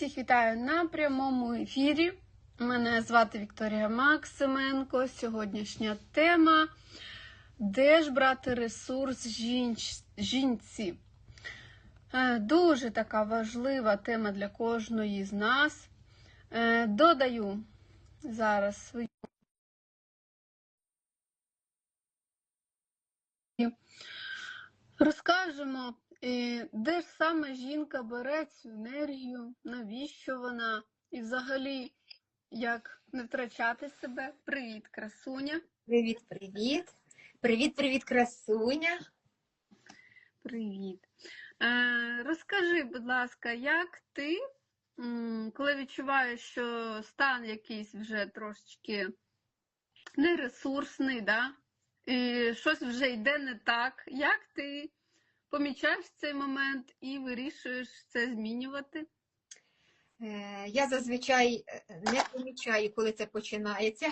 Всіх вітаю на прямому ефірі. Мене звати Вікторія Максименко. Сьогоднішня тема Де ж брати ресурс жінч... жінці? Е, Дуже така важлива тема для кожної з нас. Е, Додаю зараз свою. Розкажемо, е, де ж саме жінка бере цю енергію, навіщо вона, і взагалі, як не втрачати себе. Привіт, красуня. Привіт, привіт. Привіт, привіт, красуня. Привіт. Е, розкажи, будь ласка, як ти, коли відчуваєш, що стан якийсь вже трошечки нересурсний, да? і щось вже йде не так, як ти помічаєш цей момент і вирішуєш це змінювати? Е, Я зазвичай е, не помічаю, коли це починається,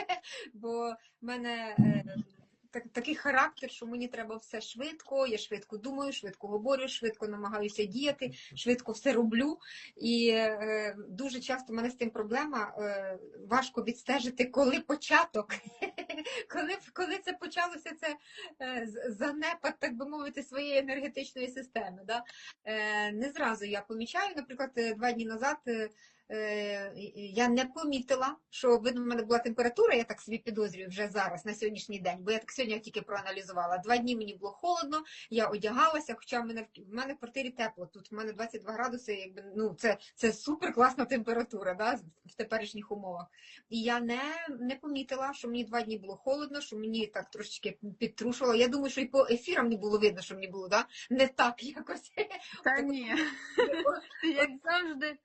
бо в мене е, так- такий характер, що мені треба все швидко, я швидко думаю, швидко говорю, швидко намагаюся діяти, швидко все роблю. І дуже часто в мене з тим проблема, важко відстежити, коли початок, коли, коли це почалося, це е, занепад, так би мовити, своєї енергетичної системи. Да? Е, Не зразу я помічаю, наприклад, е, два дні назад. Е, Я не помітила, що видно, в мене була температура, я так собі підозрюю вже зараз, на сьогоднішній день, бо я так сьогодні тільки проаналізувала. Два дні мені було холодно, я одягалася, хоча в мене в в мене в квартирі тепло. Тут в мене 22 градуси, якби ну це, це супер класна температура да, в теперішніх умовах. І я не, не помітила, що мені два дні було холодно, що мені так трошечки підтрушувало. Я думаю, що і по ефірам не було видно, що мені було да? не так якось. Та ні, як завжди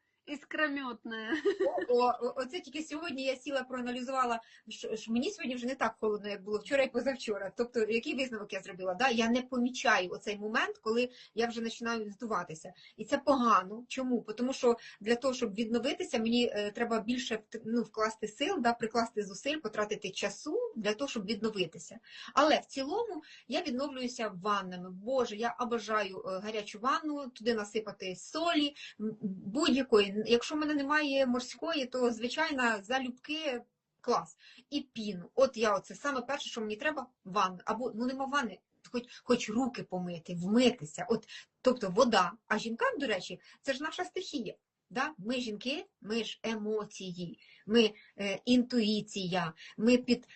о, оце тільки сьогодні я сіла, проаналізувала, що, мені сьогодні вже не так холодно, як було вчора і позавчора. Тобто, який висновок я зробила? Да? Я не помічаю оцей момент, коли я вже починаю здуватися. І це погано. Чому? Тому що для того, щоб відновитися, мені е, треба більше ну, вкласти сил, да, прикласти зусиль, потратити часу для того, щоб відновитися. Але в цілому я відновлююся ваннами. Боже, я обожаю е, гарячу ванну, туди насипати солі, будь-якої. Якщо в мене немає морської, то звичайно залюбки клас. І піну. От я оце саме перше, що мені треба ванна. Або ну нема ванни, хоч, хоч руки помити, вмитися. От, тобто вода. А жінкам, до речі, це ж наша стихія. Да? Ми жінки, ми ж емоції, ми е, інтуїція, ми під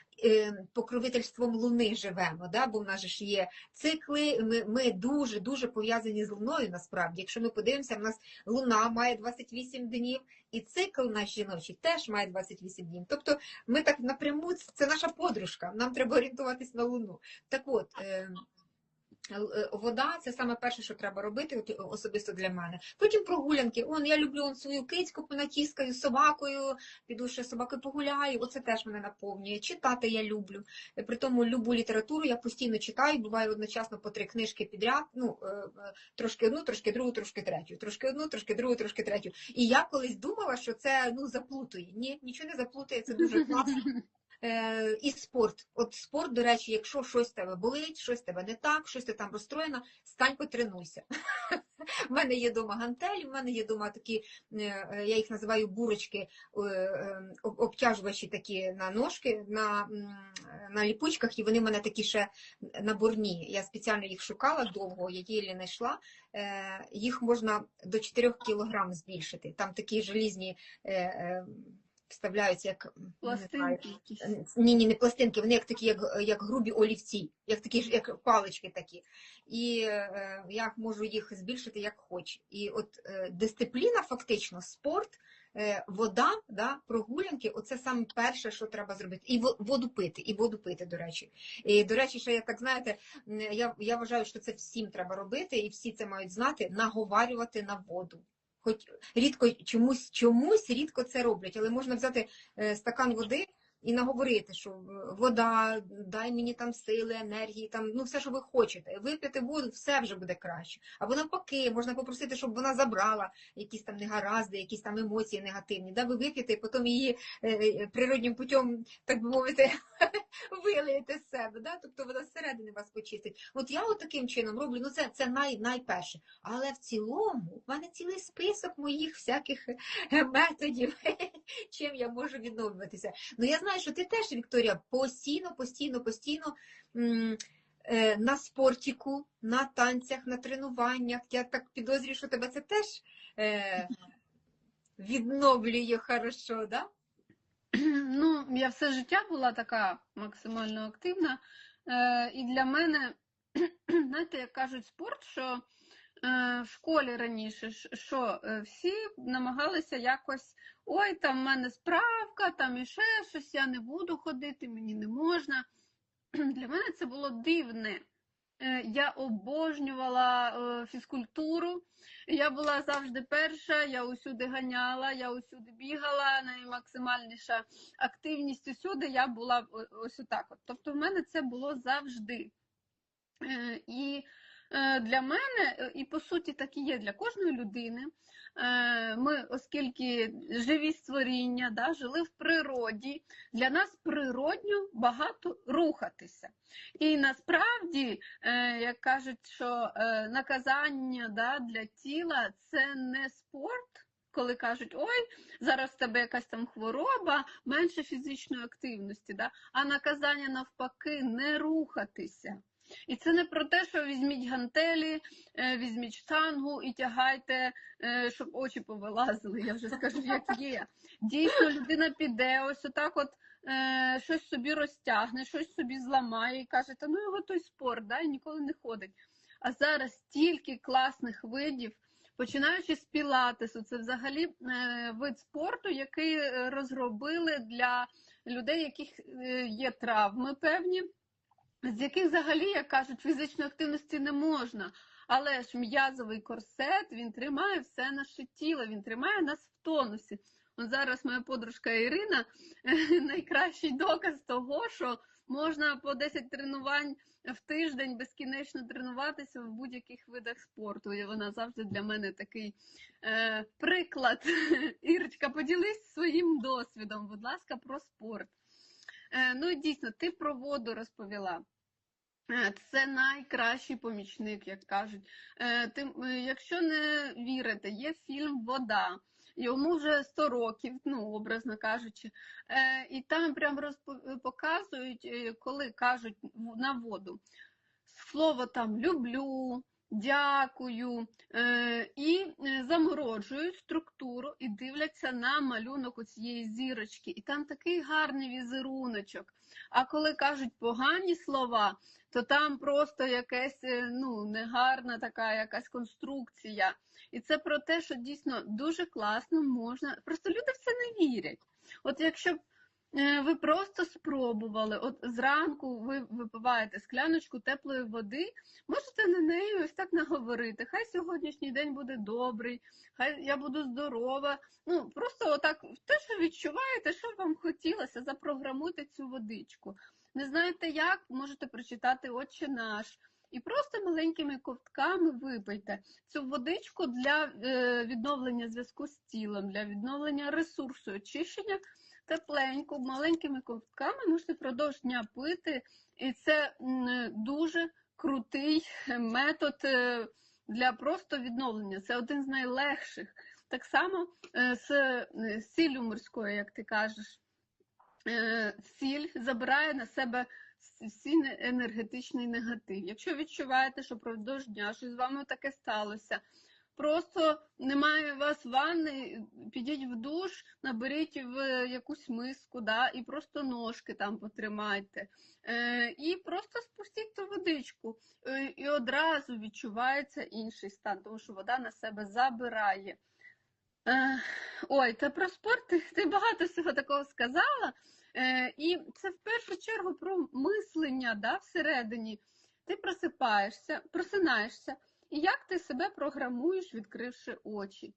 покровительством луни живемо, да? бо в нас ж є цикли, ми, ми дуже дуже пов'язані з луною насправді. Якщо ми подивимося, в нас луна має 28 днів, і цикл наш жіночий теж має 28 днів. Тобто ми так напряму, це наша подружка, нам треба орієнтуватись на луну. Так от. Е, Вода це саме перше, що треба робити, особисто для мене. Потім прогулянки. Он я люблю он свою кицьку понатіскаю собакою, піду ще собакою погуляю. Оце теж мене наповнює. Читати я люблю. Е, При тому любу літературу я постійно читаю, буває одночасно по три книжки підряд. Ну е, трошки одну, трошки другу, трошки третю. Трошки одну, трошки другу, трошки третю. І я колись думала, що це ну заплутує. Ні, нічого не заплутає, це дуже класно. Е, і спорт. От спорт, до речі, якщо щось в тебе болить, щось тебе не так, щось ти там розстроєна, стань потренуйся. У мене є вдома гантелі, в мене є вдома такі, е, е, я їх називаю бурочки, об- обтяжувачі такі на ножки, на, на ліпучках, і вони в мене такі ще наборні. Я спеціально їх шукала довго, я її знайшла. Е, Їх можна до 4 кг збільшити. Там такі желізні. Вставляються як Пластинки ні, ні, не пластинки, вони як такі, як, як грубі олівці, як такі ж, як палички такі. І е, я можу їх збільшити як хоч. І от е, дисципліна, фактично, спорт, е, вода, да, прогулянки оце саме перше, що треба зробити. І во- воду пити, і воду пити, до речі. І, до речі, ще я так знаєте, я, я вважаю, що це всім треба робити, і всі це мають знати, наговарювати на воду. Хоч рідко чомусь, чомусь рідко це роблять, але можна взяти е, стакан води, і наговорити, що е, вода, дай мені там сили, енергії, там, ну все, що ви хочете. Вип'яти воду, все вже буде краще. Або навпаки, можна попросити, щоб вона забрала якісь там негаразди, якісь там емоції негативні. Да, ви вип'єте, і потім її е, е, природнім путем, так би мовити, вилиєте з себе. Да? Тобто вона зсередини вас почистить. От я от таким чином роблю, ну це, це най, найперше. Але в цілому в мене цілий список моїх всяких методів, чим я можу відновлюватися. Ну я знаю, що ти теж, Вікторія, постійно, постійно, постійно. е, На спортіку, на танцях, на тренуваннях. Я так підозрюю, що тебе це теж е, відновлює хорошо, да? Ну, я все життя була така максимально активна. Е, і для мене, знаєте, як кажуть, спорт, що в школі раніше, що е, всі намагалися якось, ой, там в мене справка, там і ще щось, я не буду ходити, мені не можна. Для мене це було дивне. Е, Я обожнювала е, фізкультуру. Я була завжди перша, я усюди ганяла, я усюди бігала, наймаксимальніша активність усюди я була ось отак. От. Тобто в мене це було завжди. Е, І е, для мене, е, і по суті так і є для кожної людини. Е, Ми, оскільки живі створіння, да, жили в природі, для нас природньо багато рухатися. І насправді, е, як кажуть, що е, наказання да, для тіла це не спорт. Коли кажуть, ой, зараз в тебе якась там хвороба, менше фізичної активності, да? а наказання навпаки не рухатися. І це не про те, що візьміть гантелі, е, візьміть штангу і тягайте, е, щоб очі повилазили. Я вже скажу, як є. Дійсно, людина піде, ось отак от е, щось собі розтягне, щось собі зламає і каже, та ну його той спорт, да, і ніколи не ходить. А зараз стільки класних видів, починаючи з пілатесу, це взагалі вид спорту, який розробили для людей, яких є травми певні з яких взагалі, як кажуть, фізичної активності не можна. Але ж м'язовий корсет він тримає все наше тіло, він тримає нас в тонусі. От зараз моя подружка Ірина найкращий доказ того, що можна по 10 тренувань в тиждень безкінечно тренуватися в будь-яких видах спорту. І вона завжди для мене такий е, приклад. Ірочка, поділись своїм досвідом, будь ласка, про спорт. Е, ну і дійсно, ти про воду розповіла. Е, Це найкращий помічник, як кажуть. Е, е, якщо не вірите, є фільм Вода. Йому вже 100 років, ну образно кажучи, і там прям розпо- показують, коли кажуть на воду слово там люблю, дякую, е, і е, замороджують структуру і дивляться на малюнок у цієї зірочки. І там такий гарний візеруночок. А коли кажуть погані слова, то там просто якась е, ну, негарна така якась конструкція. І це про те, що дійсно дуже класно можна. Просто люди в це не вірять. От якщо б ви просто спробували, от зранку ви випиваєте скляночку теплої води, можете на неї ось так наговорити. Хай сьогоднішній день буде добрий, хай я буду здорова. Ну просто отак те, що відчуваєте, що вам хотілося, запрограмуйте цю водичку. Не знаєте як, можете прочитати Отче наш. І просто маленькими ковтками випийте цю водичку для е, відновлення зв'язку з тілом, для відновлення ресурсу, очищення тепленьку, маленькими ковтками можете впродовж дня пити. І це дуже крутий метод е, для просто відновлення. Це один з найлегших. Так само е, з е, сіллю морською, як ти кажеш. Сіль забирає на себе всі енергетичний негатив. Якщо відчуваєте, що впродовж дня щось з вами таке сталося, просто немає у вас ванни, підіть в душ, наберіть в якусь миску, да, і просто ножки там потримайте. Е, і просто спустіть ту водичку. Е, і одразу відчувається інший стан, тому що вода на себе забирає. Е, ой, та про спорт ти, ти багато всього такого сказала. Е, і це в першу чергу про мислення да, всередині. Ти просипаєшся, просинаєшся, і як ти себе програмуєш, відкривши очі.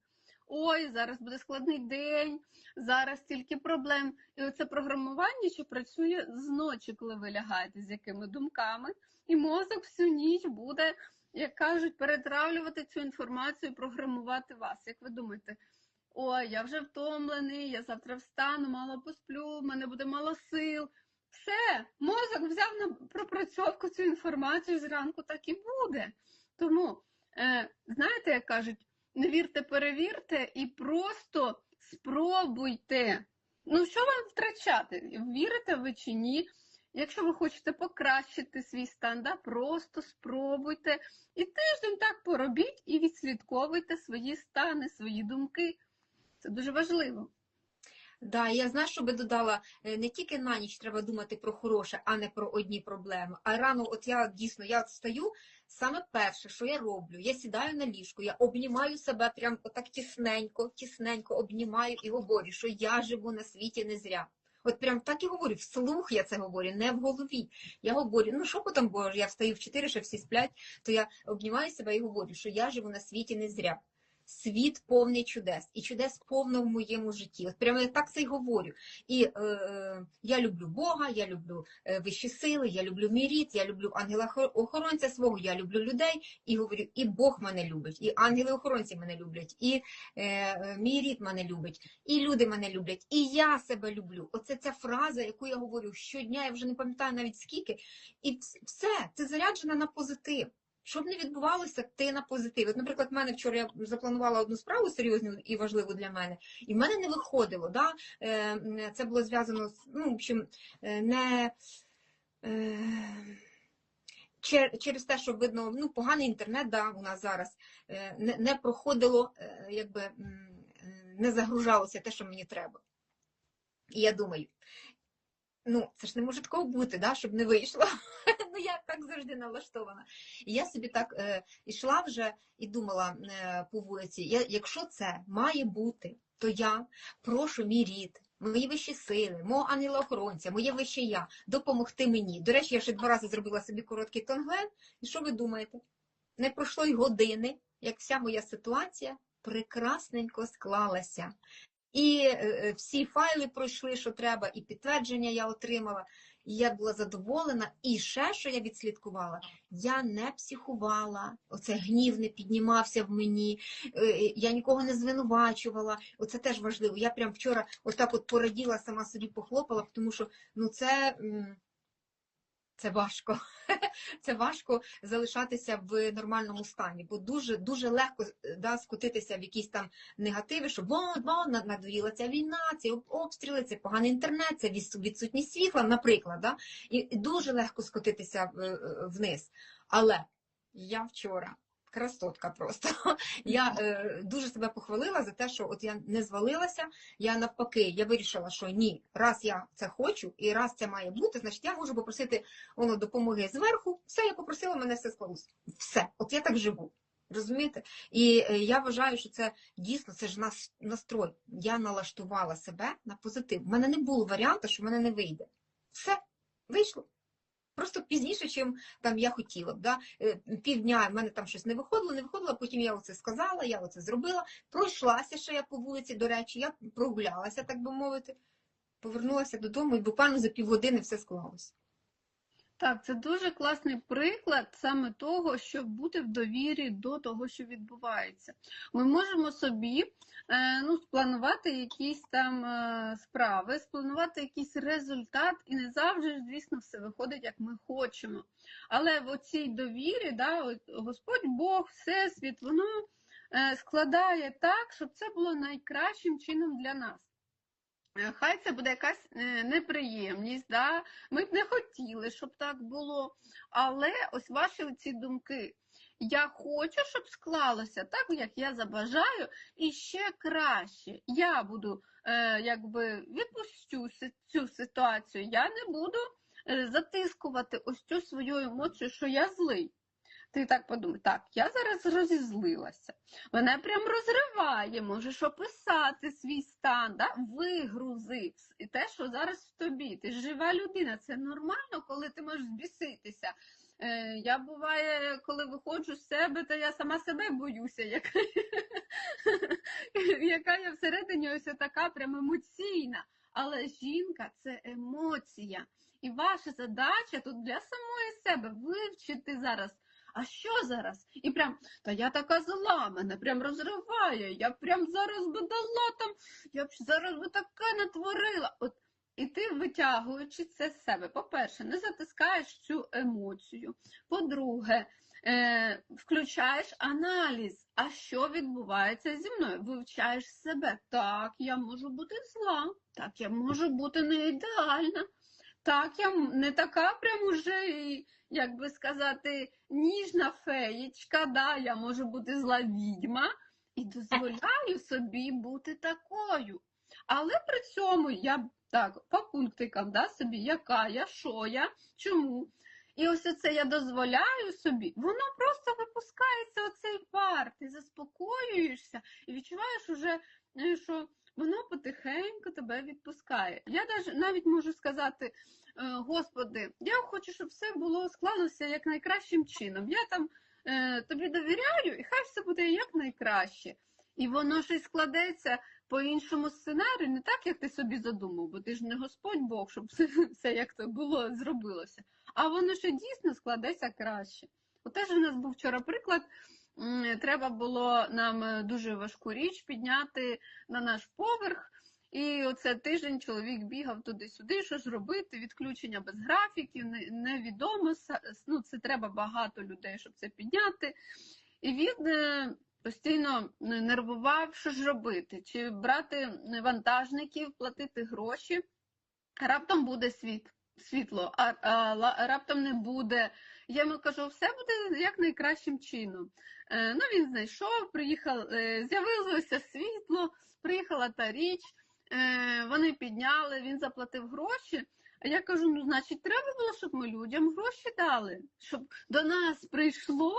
ой, зараз буде складний день, зараз стільки проблем. І оце програмування, що працює зночі, коли ви лягаєте з якими думками, і мозок всю ніч буде, як кажуть, перетравлювати цю інформацію, програмувати вас. Як ви думаєте? Ой, я вже втомлений, я завтра встану, мало посплю, в мене буде мало сил. Все, мозок взяв на пропрацьовку цю інформацію зранку, так і буде. Тому, знаєте, як кажуть, не вірте, перевірте і просто спробуйте. Ну, що вам втрачати? Вірите ви чи ні? Якщо ви хочете покращити свій стан, да, просто спробуйте. І тиждень так поробіть і відслідковуйте свої стани, свої думки. Це дуже важливо. Да, я знаю, що би додала, е, не тільки на ніч треба думати про хороше, а не про одні проблеми. А рано, от я дійсно я встаю, саме перше, що я роблю, я сідаю на ліжку, я обнімаю себе прям отак тісненько, тісненько обнімаю і говорю, що я живу на світі не зря. От прям так і говорю, вслух я це говорю, не в голові. Я говорю, ну що потім, бо я встаю в 4, ще всі сплять, то я обнімаю себе і говорю, що я живу на світі не зря. Світ повний чудес, і чудес повно в моєму житті. От прямо я так це й говорю. І е, е, я люблю Бога, я люблю е, вищі сили, я люблю мій рід, я люблю ангела-охоронця свого, я люблю людей і говорю, і Бог мене любить, і ангели-охоронці мене люблять, і е, е, мій рід мене любить, і люди мене люблять, і я себе люблю. Оце ця фраза, яку я говорю щодня, я вже не пам'ятаю навіть скільки. І все, ти заряджена на позитив. Щоб не відбувалося, ти на позитив. От, наприклад, в мене вчора я запланувала одну справу серйозну і важливу для мене, і в мене не виходило. Да? Е, Це було зв'язано з ну, в общем, е, не. Е, Через те, що видно, ну, поганий інтернет да, у нас зараз не, не проходило, якби не загружалося те, що мені треба. І я думаю, ну, це ж не може такого бути, да, щоб не вийшло. Я так завжди налаштована. І я собі так е, ішла вже і думала е, по вулиці, я, якщо це має бути, то я прошу мій рід, мої вищі сили, мого ангела-охоронця, моє вище я допомогти мені. До речі, я ще два рази зробила собі короткий тонглен. І що ви думаєте? Не пройшло й години, як вся моя ситуація прекрасненько склалася. І е, е, всі файли пройшли, що треба, і підтвердження я отримала. І я була задоволена. І ще, що я відслідкувала, я не психувала, оце гнів не піднімався в мені, е, я нікого не звинувачувала. Оце теж важливо. Я прям вчора отак от пораділа, сама собі похлопала, тому що ну це. Це важко. Це важко залишатися в нормальному стані, бо дуже дуже легко е, да, скотитися в якісь там негативи, що вон, вон, над- надоїла ця війна, ці обстріли, це поганий інтернет, це відсу- відсутність світла, наприклад. Да? І і дуже легко скотитися е, вниз. Але я вчора. Красотка просто. Я е, дуже себе похвалила за те, що от я не звалилася. Я навпаки, я вирішила, що ні, раз я це хочу і раз це має бути, значить я можу попросити воно допомоги зверху. Все, я попросила, мене все склалось. Все, от я так живу. Розумієте? І е, я вважаю, що це дійсно це ж нас настрой. Я налаштувала себе на позитив. У мене не було варіанту, що в мене не вийде. Все, вийшло. Просто пізніше, чим там я хотіла б. Да? Е, Півдня в мене там щось не виходило, не виходило, потім я оце сказала, я оце зробила. Пройшлася ще я по вулиці, до речі, я прогулялася, так би мовити. Повернулася додому і буквально за півгодини все склалося. Так, це дуже класний приклад саме того, щоб бути в довірі до того, що відбувається. Ми можемо собі е, ну, спланувати якісь там е, справи, спланувати якийсь результат, і не завжди, звісно, все виходить, як ми хочемо. Але в оцій довірі, да, Господь Бог, Всесвіт, воно е, складає так, щоб це було найкращим чином для нас. Е, Хай це буде якась е, неприємність, да? ми б не хотіли, щоб так було. Але ось ваші ці думки. Я хочу, щоб склалося так, як я забажаю, і ще краще. Я буду е, якби відпущу си- цю ситуацію. Я не буду е, затискувати ось цю свою емоцію, що я злий. Ти так подумай, так, я зараз розізлилася. Мене прям розриває, можеш описати свій стан, да? вигрузи і те, що зараз в тобі. Ти жива людина, це нормально, коли ти можеш збіситися. Е, я буває, коли виходжу з себе, то я сама себе боюся, яка, яка я всередині ось така прям емоційна. Але жінка це емоція. І ваша задача тут для самої себе вивчити зараз. А що зараз? І прям, та я така зла, мене прям розриває, я прям зараз би дала там, я б зараз би таке натворила. От і ти, витягуючи це з себе, по-перше, не затискаєш цю емоцію. По-друге, е, включаєш аналіз. А що відбувається зі мною? Вивчаєш себе. Так, я можу бути зла, так, я можу бути не ідеальна. Так, я не така прям уже, як би сказати, ніжна феєчка, да, я можу бути зла відьма і дозволяю собі бути такою. Але при цьому я так, по пунктикам, да, собі, яка я, що я, чому. І ось оце я дозволяю собі, воно просто випускається оцей пар, ти заспокоюєшся і відчуваєш уже, е, що воно потихеньку тебе відпускає. Я навіть можу сказати, е, Господи, я хочу, щоб все було склалося як найкращим чином. Я там е, тобі довіряю, і хай все буде як найкраще. І воно щось складеться по іншому сценарію, не так, як ти собі задумав, бо ти ж не Господь Бог, щоб все, все як то було, зробилося. А воно ще дійсно складеться краще. От теж у нас був вчора приклад. М, Треба було нам е, дуже важку річ підняти на наш поверх. І оце тиждень чоловік бігав туди-сюди, що ж робити, відключення без графіків, невідомо. Ну, це треба багато людей, щоб це підняти. І він е, постійно нервував, що ж робити, чи брати вантажників, платити гроші. Раптом буде світ, світло, а, а ла- раптом не буде. Я йому кажу, все буде як найкращим чином. Е, ну, він знайшов, приїхав, е, з'явилося світло, приїхала та річ, е, вони підняли, він заплатив гроші. А я кажу: ну, значить, треба було, щоб ми людям гроші дали, щоб до нас прийшло,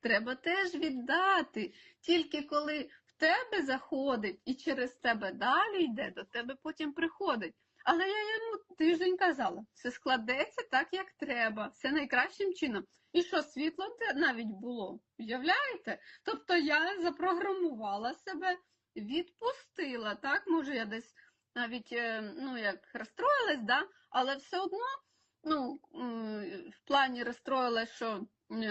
треба теж віддати. Тільки коли в тебе заходить і через тебе далі йде, до тебе потім приходить. Але я йому тиждень казала, все складеться так, як треба, все найкращим чином. І що світло навіть було, уявляєте? Тобто я запрограмувала себе, відпустила, так? Може, я десь навіть е, ну, як розстроїлась, да? але все одно ну, в плані розстроїлась, що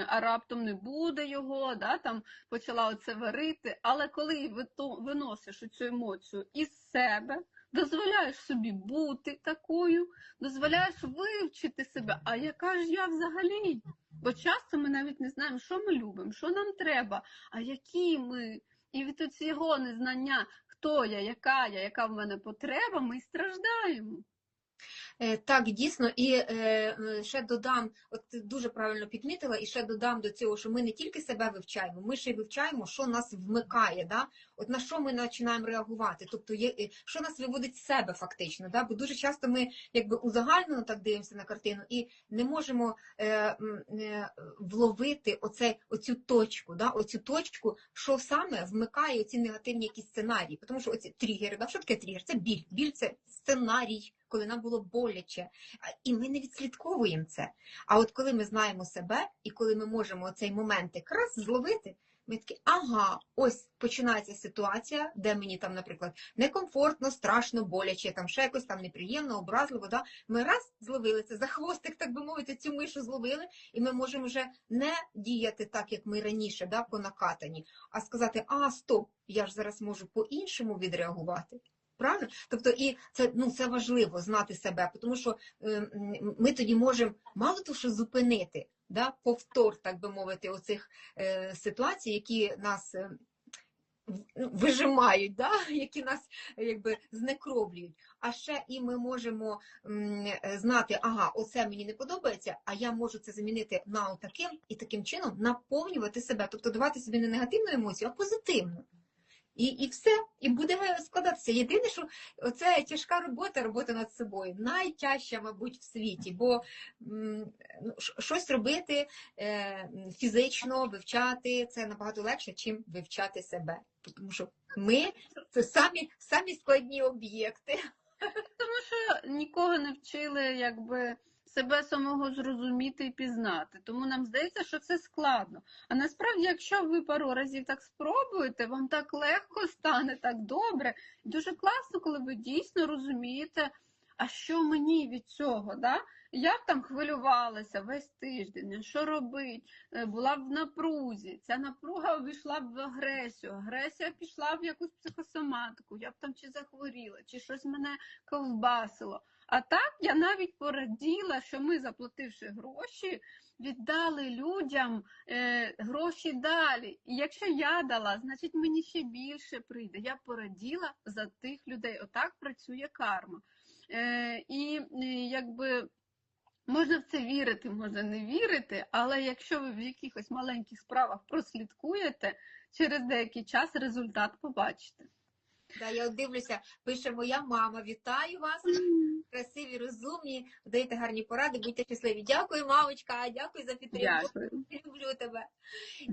а раптом не буде його, да? там почала оце варити. Але коли виносиш цю емоцію із себе, дозволяєш собі бути такою, дозволяєш вивчити себе, а яка ж я взагалі? Бо часто ми навіть не знаємо, що ми любимо, що нам треба, а які ми. І від цього незнання, хто я, яка я, яка в мене потреба, ми страждаємо. Е, Так, дійсно, і е, е, ще додам, от ти дуже правильно підмітила, і ще додам до цього, що ми не тільки себе вивчаємо, ми ще й вивчаємо, що нас вмикає, да? от на що ми починаємо реагувати, тобто є, що нас виводить з себе фактично. Да? Бо дуже часто ми якби узагальнено так дивимося на картину і не можемо е, е, вловити оце, оцю точку, да? оцю точку, що саме вмикає оці негативні якісь сценарії. Тому що оці тригери, да? що таке тригер? Це біль. Біль це сценарій, коли нам було боляче. І ми не відслідковуємо це. А от коли ми знаємо себе, і коли ми можемо цей момент якраз зловити, ми такі, ага, ось починається ситуація, де мені там, наприклад, некомфортно, страшно, боляче, там ще якось там неприємно, образливо. Да? Ми раз зловили це за хвостик, так би мовити, цю мишу зловили, і ми можемо вже не діяти так, як ми раніше, да, по накатані, а сказати, а, стоп, я ж зараз можу по-іншому відреагувати. Правильно? Тобто, і це, ну, це важливо знати себе, тому що е, ми тоді можемо мало того, що зупинити да, повтор, так би мовити, оцих е, ситуацій, які нас е, ну, вижимають, да, які нас якби знекровлюють. А ще і ми можемо е, знати, ага, оце мені не подобається, а я можу це замінити на таким і таким чином наповнювати себе, тобто давати собі не негативну емоцію, а позитивну. І, і все, і буде складатися. Єдине, що це тяжка робота, робота над собою, найтяжча, мабуть, в світі, бо ну, щось робити е, фізично, вивчати це набагато легше, чим вивчати себе. Тому що ми це самі, самі складні об'єкти. Тому що нікого не вчили якби себе самого зрозуміти і пізнати. Тому нам здається, що це складно. А насправді, якщо ви пару разів так спробуєте, вам так легко стане, так добре. Дуже класно, коли ви дійсно розумієте, а що мені від цього. Да? Я б там хвилювалася весь тиждень, що робити, Е, була б в напрузі. Ця напруга увійшла б в агресію, агресія пішла в якусь психосоматику, я б там чи захворіла, чи щось мене ковбасило. А так я навіть пораділа, що ми, заплативши гроші, віддали людям е, гроші далі. І якщо я дала, значить мені ще більше прийде. Я пораділа за тих людей. Отак працює карма. Е, і е, якби можна в це вірити, можна не вірити, але якщо ви в якихось маленьких справах прослідкуєте, через деякий час результат побачите. Да, я дивлюся, пише моя мама. Вітаю вас, красиві, розумні, даєте гарні поради, будьте щасливі. Дякую, мамочка, дякую за підтримку. Дякую. Люблю тебе.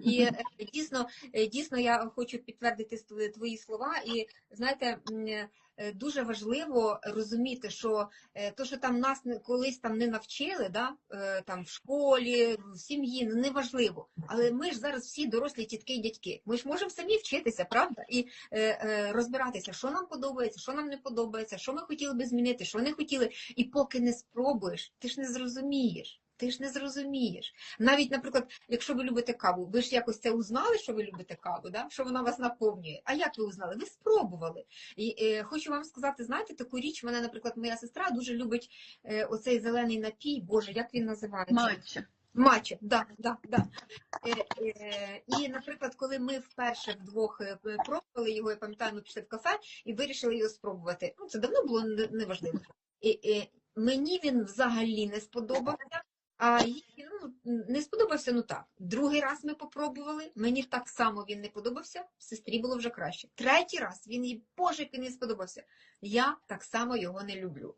І е, дійсно, е, дійсно, я хочу підтвердити твої слова. І знаєте, е, дуже важливо розуміти, що е, то, що там нас колись там не навчили, да, е, там в школі, в сім'ї, ну, не важливо. Але ми ж зараз всі дорослі тітки і дядьки. Ми ж можемо самі вчитися, правда? І е, е, розбиратися, що нам подобається, що нам не подобається, що ми хотіли би змінити, що не хотіли. І поки не спробуєш, ти ж не зрозумієш. Ти ж не зрозумієш. Навіть, наприклад, якщо ви любите каву, ви ж якось це узнали, що ви любите каву, да? що вона вас наповнює. А як ви узнали? Ви спробували. І е, хочу вам сказати, знаєте, таку річ, мене, наприклад, моя сестра дуже любить е, оцей зелений напій. Боже, як він називається? Матча. Матча, да, да, да. Е, е, і, наприклад, коли ми вперше вдвох е, пробували його, я пам'ятаю, ми пішли в кафе і вирішили його спробувати. Ну, це давно було неважливо. І, е, мені він взагалі не сподобався. А ну, не сподобався, ну так. Другий раз ми попробували, мені так само він не подобався, сестрі було вже краще. Третій раз він їй, боже, як він не сподобався. Я так само його не люблю.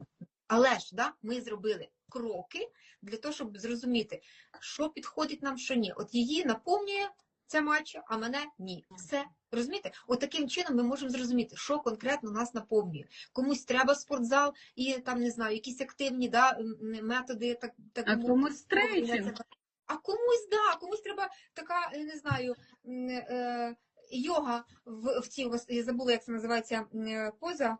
Але ж да, ми зробили кроки для того, щоб зрозуміти, що підходить нам, що ні. От її наповнює ця матча, а мене ні. Все. Розумієте? От таким чином ми можемо зрозуміти, що конкретно нас наповнює. Комусь треба спортзал і там не знаю, якісь активні да, методи, так, так А комусь стрейчинг. А комусь, да, комусь треба така, я не знаю, е, йога в, в цій, я забула, як це називається е, поза.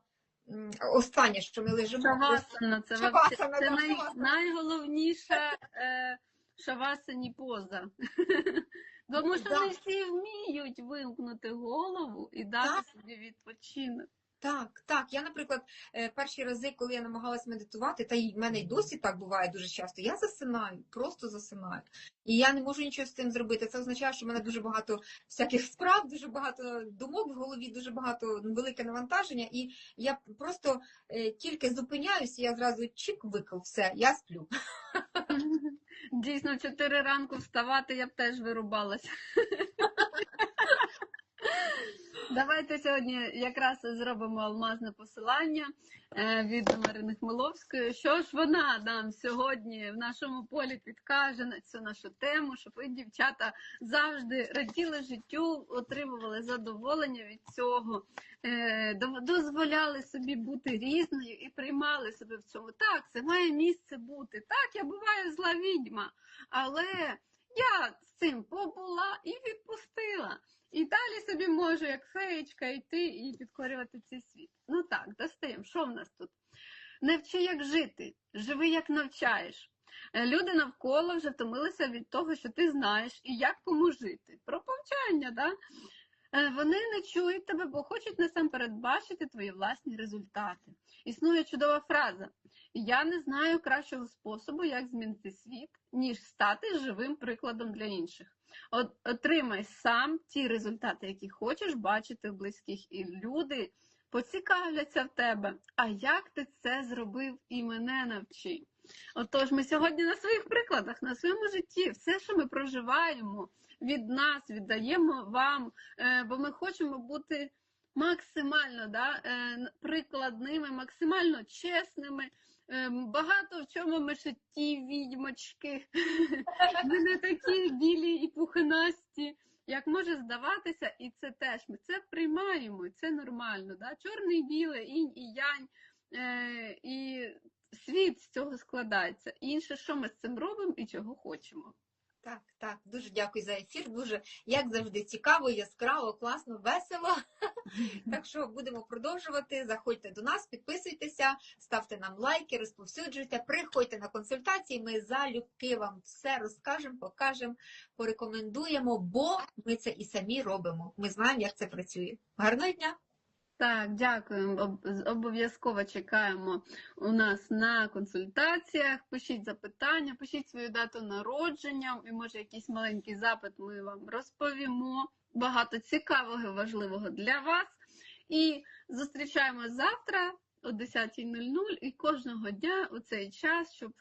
м, Остання, що ми лежимо. Шавасана, це, Шавасана, да, це най, найголовніша е, шавасані поза. Тому що Да. не всі вміють вимкнути голову і дати Так. собі відпочинок. Так, так. Я, наприклад, е, перші рази, коли я намагалась медитувати, та й в мене й досі так буває дуже часто, я засинаю, просто засинаю. І я не можу нічого з цим зробити. Це означає, що в мене дуже багато всяких справ, дуже багато думок в голові, дуже багато ну, велике навантаження. І я просто е, тільки зупиняюся, я зразу чик викл, все, я сплю. Дійсно, в 4 ранку вставати я б теж вирубалася. Давайте сьогодні якраз зробимо алмазне посилання е, від Марини Хмеловської. Що ж вона нам сьогодні в нашому полі підкаже на цю нашу тему, щоб ви, дівчата, завжди раділи життю, отримували задоволення від цього, е, дозволяли собі бути різною і приймали себе в цьому. Так, це має місце бути. Так, я буваю зла відьма, але я цим побула і відпустила. І далі собі можу, як феєчка, йти і підкорювати цей світ. Ну так, достаємо. Що в нас тут? Не вчи, як жити, живи, як навчаєш. Е, Люди навколо вже втомилися від того, що ти знаєш, і як кому жити. Про повчання, да? Е, Вони не чують тебе, бо хочуть насамперед бачити твої власні результати. Існує чудова фраза: Я не знаю кращого способу, як змінити світ, ніж стати живим прикладом для інших. От, отримай сам ті результати, які хочеш бачити в близьких, і люди поцікавляться в тебе. А як ти це зробив і мене навчи? Отож, ми сьогодні на своїх прикладах, на своєму житті, все, що ми проживаємо, від нас віддаємо вам, е, бо ми хочемо бути максимально да, е, прикладними, максимально чесними. Е, Багато в чому ми ще ті відьмочки. Ми не такі білі і пухнасті, як може здаватися, і це теж ми це приймаємо, це нормально. Да? Чорний, біле, інь і янь. е, і світ з цього складається. Інше, що ми з цим робимо і чого хочемо. Так, так, дуже дякую за ефір. Дуже, як завжди, цікаво, яскраво, класно, весело. Так що будемо продовжувати. Заходьте до нас, підписуйтеся, ставте нам лайки, розповсюджуйте, приходьте на консультації. Ми залюбки вам все розкажемо, покажемо, порекомендуємо, бо ми це і самі робимо. Ми знаємо, як це працює. Гарного дня! Так, дякуємо. Обов'язково чекаємо у нас на консультаціях. Пишіть запитання, пишіть свою дату народження, і може якийсь маленький запит ми вам розповімо. Багато цікавого і важливого для вас. І зустрічаємо завтра о 10.00 і кожного дня у цей час, щоб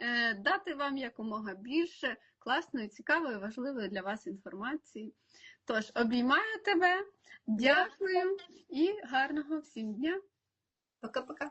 е, дати вам якомога більше класної, цікавої, важливої для вас інформації. Тож, обіймаю тебе, дякую і гарного всім дня! Пока-пока.